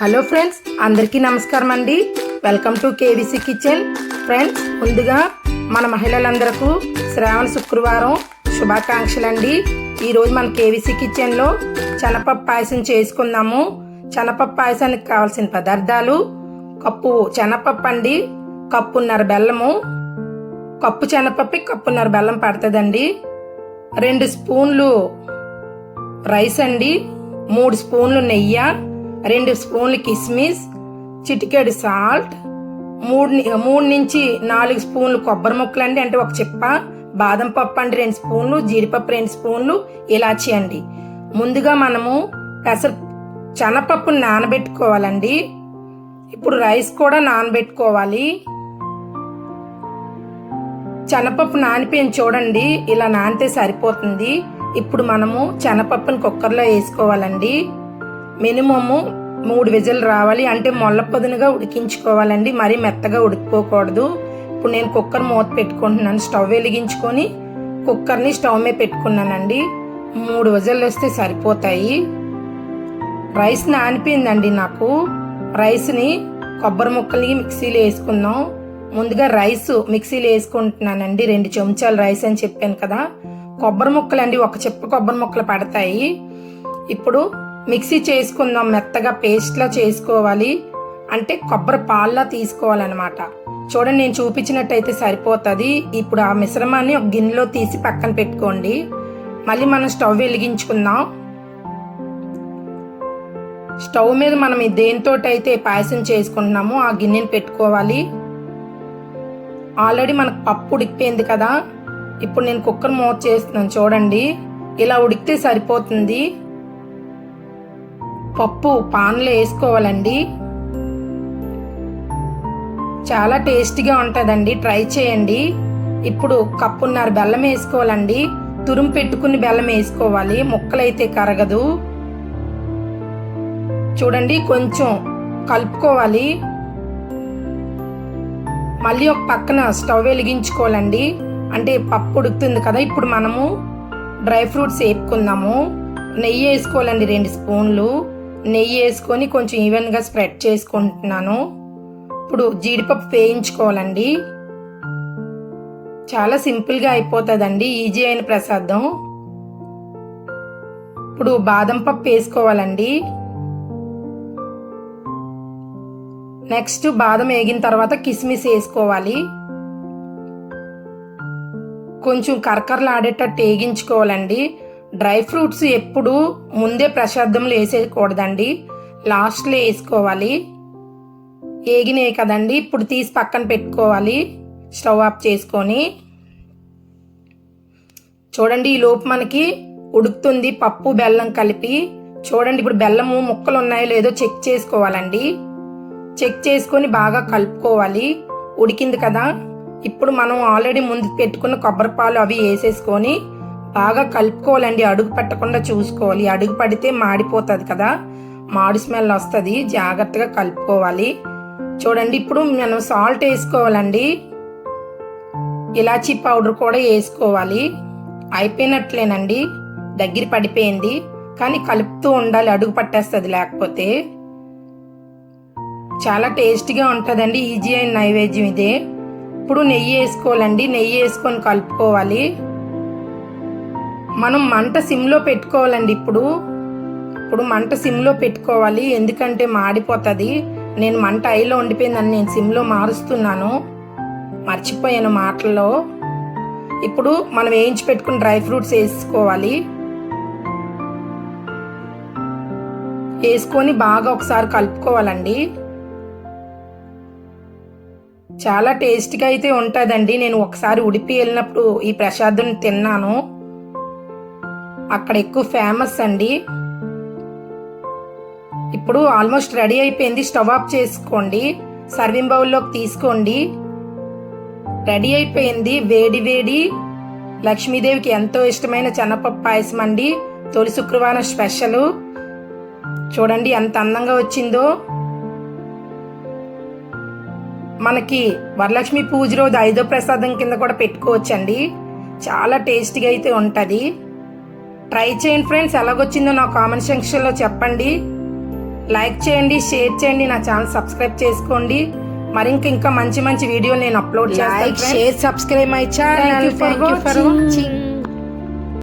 Hello friends అందరికీ నమస్కారం అండి. Welcome to KVC kitchen. Friends ముందుగా మన మహిళలందరకు శ్రావణ శుక్రవారం శుభాకాంక్షలు అండి ఈరోజు మన కేవీసీ కిచెన్లో శనపప్పు పాయసం చేసుకుందాము. శనపప్పు పాయసానికి కావాల్సిన పదార్థాలు కప్పు శనపప్పు అండి కప్పున్నర బెల్లము. కప్పు చెనపప్పి కప్పున్నర బెల్లం పడుతుందండి. రెండు స్పూన్లు రైస్ అండి మూడు స్పూన్లు నెయ్యి. రెండు స్పూన్లు కిస్మిస్ చిటికెడు సాల్ట్ మూడు మూడు నుంచి నాలుగు స్పూన్లు కొబ్బరి ముక్కలు అండి. అంటే ఒక చిప్ప బాదం పప్పు అండి రెండు స్పూన్లు జీడిపప్పు రెండు స్పూన్లు ఇలాచి అండి. ముందుగా మనము పెసర శనపప్పును నానబెట్టుకోవాలండి. ఇప్పుడు రైస్ కూడా నానబెట్టుకోవాలి. శనపప్పు నానిపోయిన చూడండి ఇలా నానితే సరిపోతుంది. ఇప్పుడు మనము శనపప్పును కుక్కర్లో వేసుకోవాలండి. మినిమము మూడు విజలు రావాలి. అంటే మొల్లపదునుగా ఉడికించుకోవాలండి. మరీ మెత్తగా ఉడికిపోకూడదు. ఇప్పుడు నేను కుక్కర్ మూత పెట్టుకుంటున్నాను. స్టవ్ వెలిగించుకొని కుక్కర్ని స్టవ్ మీద పెట్టుకున్నానండి. మూడు విజలు వస్తే సరిపోతాయి. రైస్ నానిపోయిందండి నాకు. రైస్ని కొబ్బరి ముక్కల్ని మిక్సీలో వేసుకుందాం. ముందుగా రైస్ మిక్సీలో వేసుకుంటున్నానండి. రెండు చెంచాలు రైస్ అని చెప్పాను కదా. కొబ్బరి ముక్కలు అండి ఒక చెప్పు కొబ్బరి ముక్కలు పడతాయి. ఇప్పుడు మిక్సీ చేసుకుందాం మెత్తగా పేస్ట్లా చేసుకోవాలి. అంటే కొబ్బరి పాల్లా తీసుకోవాలన్నమాట. చూడండి నేను చూపించినట్టయితే సరిపోతుంది. ఇప్పుడు ఆ మిశ్రమాన్ని ఒక గిన్నెలో తీసి పక్కన పెట్టుకోండి. మళ్ళీ మనం స్టవ్ వెలిగించుకుందాం. స్టవ్ మీద మనం దేనితో అయితే పాయసం చేసుకుంటున్నామో ఆ గిన్నెని పెట్టుకోవాలి. ఆల్రెడీ మనకు పప్పు ఉడికిపోయింది కదా. ఇప్పుడు నేను కుక్కర్ మూత చేస్తున్నాను చూడండి. ఇలా ఉడికితే సరిపోతుంది. పప్పు పాన్లో వేసుకోవాలండి. చాలా టేస్టీగా ఉంటుందండి. ట్రై చేయండి. ఇప్పుడు కప్పున్నర బెల్లం వేసుకోవాలండి. తురుము పెట్టుకుని బెల్లం వేసుకోవాలి. ముక్కలైతే కరగదు. చూడండి కొంచెం కలుపుకోవాలి. మళ్ళీ ఒక పక్కన స్టవ్ వెలిగించుకోవాలండి. అంటే పప్పు ఉడుకుతుంది కదా ఇప్పుడు మనము డ్రై ఫ్రూట్స్ వేపుకుందాము. నెయ్యి వేసుకోవాలండి రెండు స్పూన్లు. నెయ్యి వేసుకొని కొంచెం ఈవెన్గా స్ప్రెడ్ చేసుకుంటున్నాను. ఇప్పుడు జీడిపప్పు వేయించుకోవాలండి. చాలా సింపుల్గా అయిపోతుందండి ఈజీ అయిన ప్రసాదం. ఇప్పుడు బాదం పప్పు వేసుకోవాలండి. నెక్స్ట్ బాదం వేగిన తర్వాత కిస్మిస్ వేసుకోవాలి. కొంచెం కరకరలాడేటట్టు వేగించుకోవాలండి. డ్రై ఫ్రూట్స్ ఎప్పుడు ముందే ప్రసాదంలో వేసేయకూడదండి. లాస్ట్లో వేసుకోవాలి. ఏగినాయి కదండి ఇప్పుడు తీసి పక్కన పెట్టుకోవాలి. స్టవ్ ఆఫ్ చేసుకొని. చూడండి ఈ లోపు మనకి ఉడుకుతుంది పప్పు బెల్లం కలిపి. చూడండి ఇప్పుడు బెల్లము ముక్కలు ఉన్నాయో లేదో చెక్ చేసుకోవాలండి. చెక్ చేసుకొని బాగా కలుపుకోవాలి. ఉడికింది కదా. ఇప్పుడు మనం ఆల్రెడీ ముందు పెట్టుకున్న కొబ్బరి పాలు అవి వేసేసుకొని బాగా కలుపుకోవాలండి. అడుగు పెట్టకుండా చూసుకోవాలి. అడుగు పడితే మాడిపోతుంది కదా. మాడి స్మెల్ వస్తుంది. జాగ్రత్తగా కలుపుకోవాలి. చూడండి ఇప్పుడు మనం సాల్ట్ వేసుకోవాలండి. ఇలాచీ పౌడర్ కూడా వేసుకోవాలి. అయిపోయినట్లేనండి. దగ్గర పడిపోయింది. కానీ కలుపుతూ ఉండాలి. అడుగు పట్టేస్తుంది లేకపోతే. చాలా టేస్టీగా ఉంటుందండి. ఈజీ అయిన నైవేద్యం ఇదే. ఇప్పుడు నెయ్యి వేసుకోవాలండి. నెయ్యి వేసుకొని కలుపుకోవాలి. మనం మంట సిమ్లో పెట్టుకోవాలండి ఇప్పుడు. ఇప్పుడు మంట సిమ్లో పెట్టుకోవాలి. ఎందుకంటే మాడిపోతుంది. నేను మంట ఐలో ఉండిపోయిందని నేను సిమ్లో మారుస్తున్నాను. మర్చిపోయాను మాటల్లో. ఇప్పుడు మనం వేయించి పెట్టుకుని డ్రై ఫ్రూట్స్ వేసుకోవాలి. వేసుకొని బాగా ఒకసారి కలుపుకోవాలండి. చాలా టేస్టీగా అయితే ఉంటుందండి. నేను ఒకసారి ఉడిపి వెళ్ళినప్పుడు ఈ ప్రసాదం తిన్నాను. అక్కడ ఎక్కువ ఫేమస్ అండి. ఇప్పుడు ఆల్మోస్ట్ రెడీ అయిపోయింది. స్టవ్ ఆఫ్ చేసుకోండి. సర్వింగ్ బౌల్లోకి తీసుకోండి. రెడీ అయిపోయింది. వేడి వేడి. లక్ష్మీదేవికి ఎంతో ఇష్టమైన శనపప్పు పాయసం అండి. తొలి శుక్రవారం స్పెషల్. చూడండి ఎంత అందంగా వచ్చిందో. మనకి వరలక్ష్మి పూజ రోజు ఐదో ప్రసాదం కింద కూడా పెట్టుకోవచ్చండి. చాలా టేస్టీగా అయితే ఉంటుంది. ట్రై చేయండి ఫ్రెండ్స్ ఎలాగొచ్చిందో నా కామెంట్ సెక్షన్లో చెప్పండి. లైక్ చేయండి షేర్ చేయండి నా ఛానల్ సబ్స్క్రైబ్ చేసుకోండి. మరి ఇంక ఇంకా మంచి మంచి వీడియో నేను అప్లోడ్ చేస్తాను Like, share, subscribe my channel. Thank